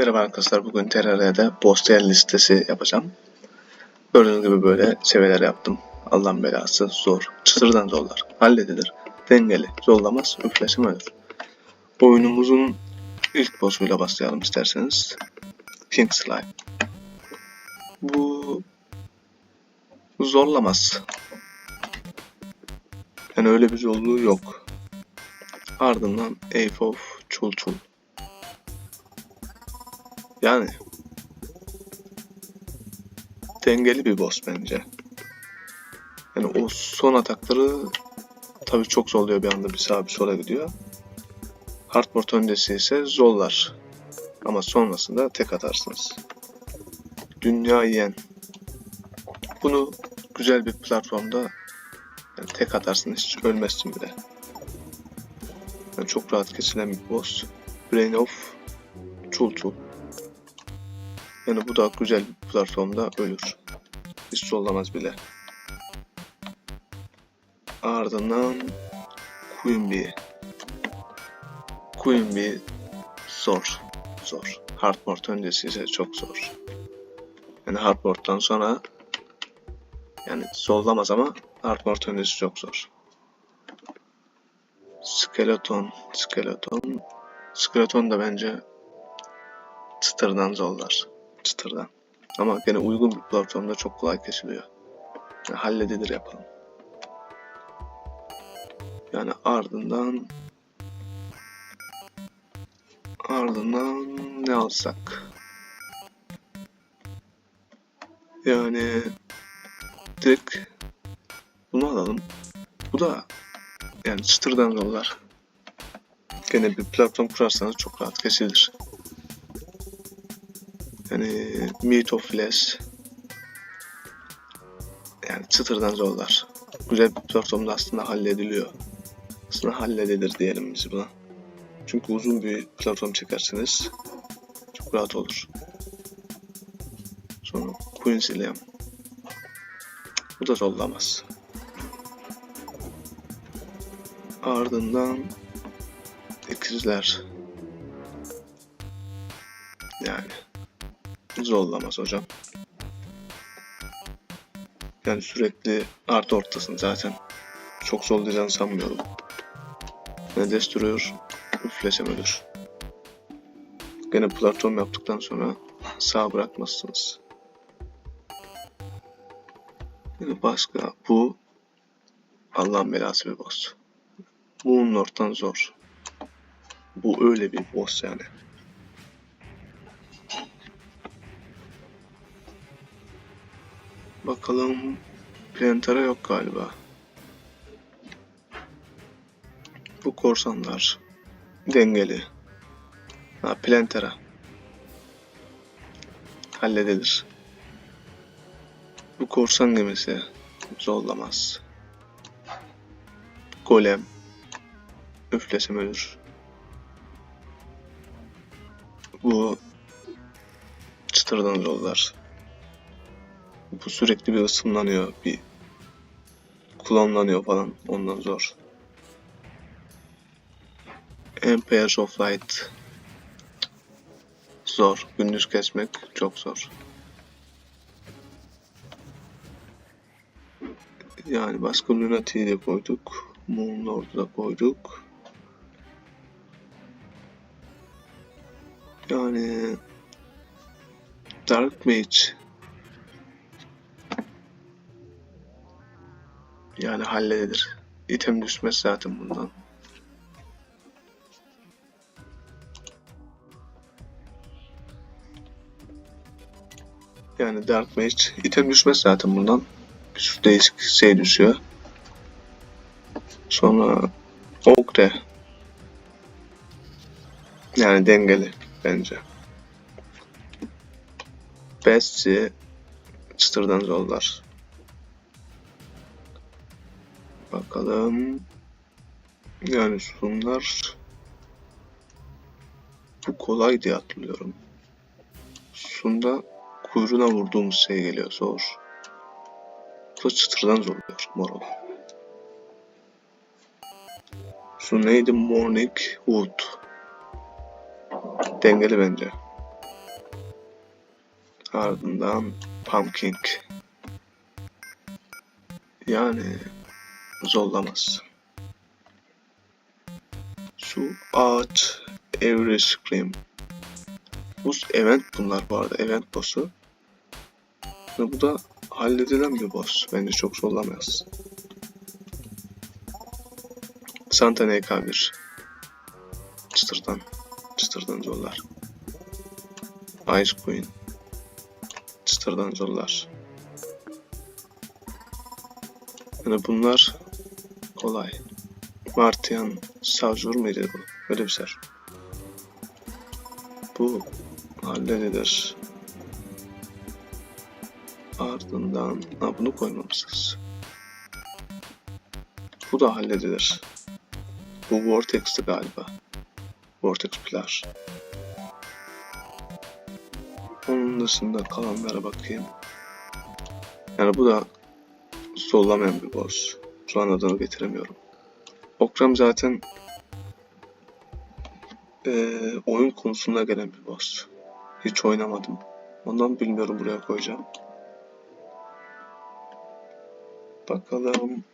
Merhaba arkadaşlar bugün Terraria'da boss listesi yapacağım. Gördüğünüz gibi böyle seviyeler yaptım. Allah'ın belası zor. Çıtırdan zorlar. Halledilir. Dengeli. Zorlamaz. Üfleşim ölür. Oyunumuzun ilk boss'uyla başlayalım isterseniz. King Slime. Bu zorlamaz. Yani öyle bir zorluğu yok. Ardından Ape of Chul Chul. Yani dengeli bir boss bence. Yani o son atakları tabii çok zorluyor bir anda bir sağa bir sola gidiyor. Hardboard öncesi ise zorlar. Ama sonrasında tek atarsınız. Dünya yiyen. Bunu güzel bir platformda yani tek atarsın hiç ölmezsin bile. Yani çok rahat kesilen bir boss. Brain of Chul Chul. Yani bu da güzel bir platformda ölür. Hiç zorlamaz bile. Ardından Queen Bee. Queen Bee zor. Zor. Hardboard öncesi ise çok zor. Yani hardboard'dan sonra yani zorlamaz ama hardboard öncesi çok zor. Skeleton, skeleton. Skeleton da bence çıtırdan zorlar çıtırdan. Ama gene uygun bir platformda çok kolay kesiliyor. Yani halledilir yapalım. Yani ardından ardından ne alsak? Yani direkt bunu alalım. Bu da yani çıtırdan yollar. Gene bir platform kurarsanız çok rahat kesilir. Yani Meat of Flesh yani çıtırdan zorlar. Güzel bir platformda aslında hallediliyor. Aslında halledilir diyelim biz buna. Çünkü uzun bir platform çekerseniz çok rahat olur. Sonra Queen's Ilium. Bu da zorlamaz. Ardından ikizler. Yani zorlamaz hocam. Yani sürekli artı ortasın zaten. Çok zorlayacağını sanmıyorum. Ne Destroyer üflesem ölür. Gene platform yaptıktan sonra sağ bırakmazsınız. Yani başka bu Allah'ın belası bir boss. Bu Lord'dan zor. Bu öyle bir boss yani. Bakalım. Plantera yok galiba. Bu korsanlar. Dengeli. Ha Plantera. Halledilir. Bu korsan gemisi. Zorlamaz. Golem. Üflesem ölür. Bu çıtırdan zorlar. Sürekli bir ısınlanıyor, bir klonlanıyor falan. Ondan zor. Empires of Light zor. Gündüz kesmek çok zor. Yani başka Lunatic'i de koyduk. Moon Lord'u da koyduk. Yani Dark Mage Yani halledilir. İtem düşmez zaten bundan. Yani Dark Mage item düşmez zaten bundan. Bir sürü değişik şey düşüyor. Sonra Ogre. Yani dengeli bence. Best'i çıtırdan zorlar. Bakalım. Yani bunlar bu kolay diye hatırlıyorum. Sunda kuyruğuna vurduğumuz şey geliyor zor. Bu da çıtırdan zorluyor mor olan. Şu neydi? Morning Wood. Dengeli bence. Ardından Pumpkin. Yani zorlamaz. Su, ağaç, Every Scream. Bu event bunlar bu arada. Event boss'u. Ve bu da halledilen bir boss. Bence çok zorlamaz. Santa NK1. Çıtırdan. Çıtırdan zorlar. Ice Queen. Çıtırdan zorlar. Yani bunlar kolay. Martian Savcur muydu bu? Böyle bir ser. Bu halledilir. Ardından ha, bunu koymamışız. Bu da halledilir. Bu Vortex'ti galiba. Vortex Pilar. Onun dışında kalanlara bakayım. Yani bu da zorlamayan bir boss. Şu an adını getiremiyorum. Okram zaten eee, oyun konusunda gelen bir boss. Hiç oynamadım. Ondan bilmiyorum buraya koyacağım. Bakalım.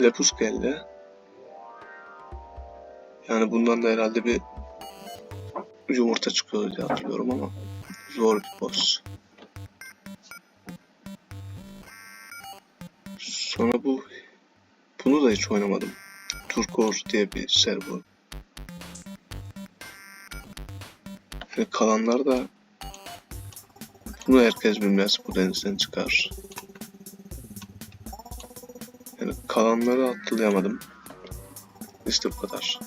Lepus geldi. Yani bundan da herhalde bir yumurta çıkıyor diye hatırlıyorum ama zor bir boss. Sonra bu bunu da hiç oynamadım. Turkor diye bir server. Yani kalanlar da bunu herkes bilmez. Bu denizden çıkar. Yani kalanları hatırlayamadım. İşte bu kadar.